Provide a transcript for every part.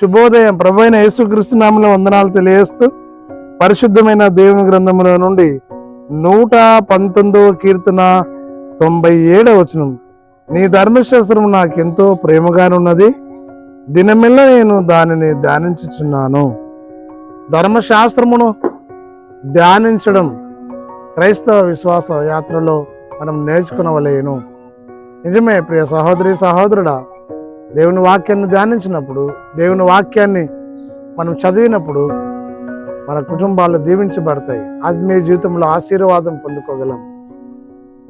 శుభోదయం. ప్రభైన యేసుకృష్ణనామల వందనాలు తెలియజేస్తూ పరిశుద్ధమైన దేవుని గ్రంథములో నుండి నూట పంతొమ్మిదవ కీర్తన తొంభై ఏడవ వచనం. నీ ధర్మశాస్త్రం నాకెంతో ప్రేమగానున్నది. దినమెల్ల నేను దానిని ధ్యానించుచున్నాను. ధర్మశాస్త్రమును ధ్యానించడం క్రైస్తవ విశ్వాస యాత్రలో మనం నేర్చుకునవలేను. నిజమే ప్రియ సహోదరి సహోదరుడా దేవుని వాక్యాన్ని ధ్యానించినప్పుడు దేవుని వాక్యాన్ని మనం చదివినప్పుడు మన కుటుంబాలు దీవించబడతాయి. ఆత్మీయ జీవితంలో ఆశీర్వాదం పొందుకోగలం.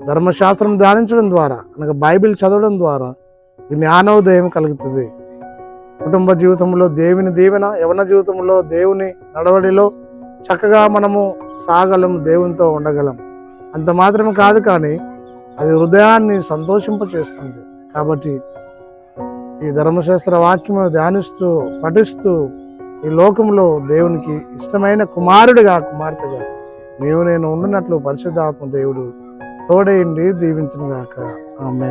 ధర్మశాస్త్రం ధ్యానించడం ద్వారా అనగా బైబిల్ చదవడం ద్వారా జ్ఞానోదయం కలుగుతుంది. కుటుంబ జీవితంలో దేవుని దీవెన యవన జీవితంలో దేవుని నడవడిలో చక్కగా మనము సాగలం దేవునితో ఉండగలం. అంత మాత్రమే కాదు కానీ అది హృదయాన్ని సంతోషింపచేస్తుంది. కాబట్టి ఈ ధర్మశాస్త్ర వాక్యము ధ్యానిస్తూ పఠిస్తూ ఈ లోకంలో దేవునికి ఇష్టమైన కుమారుడిగా కుమార్తెగా నీవు నేను ఉండినట్లు పరిశుద్ధాత్మ దేవుడు తోడేయండి దీవించినగాక. ఆమె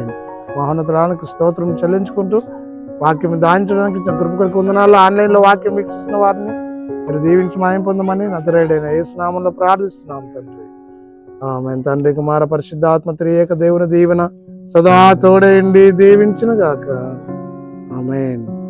మహోన్నతుడానికి స్తోత్రం చెల్లించుకుంటూ వాక్యం దాయించడానికి ఇచ్చిన కృప కొరకు వందనాలు. ఆన్లైన్లో వాక్యం వీక్షిస్తున్న వారిని మీరు దీవించి మాయం పొందమని నతరేడైన ఏసునామంలో ప్రార్థిస్తున్నాం తండ్రి. ఆమె తండ్రి కుమార పరిశుద్ధాత్మ త్రియేక దేవుని దీవెన సదా తోడేయండి దీవించిన Amen.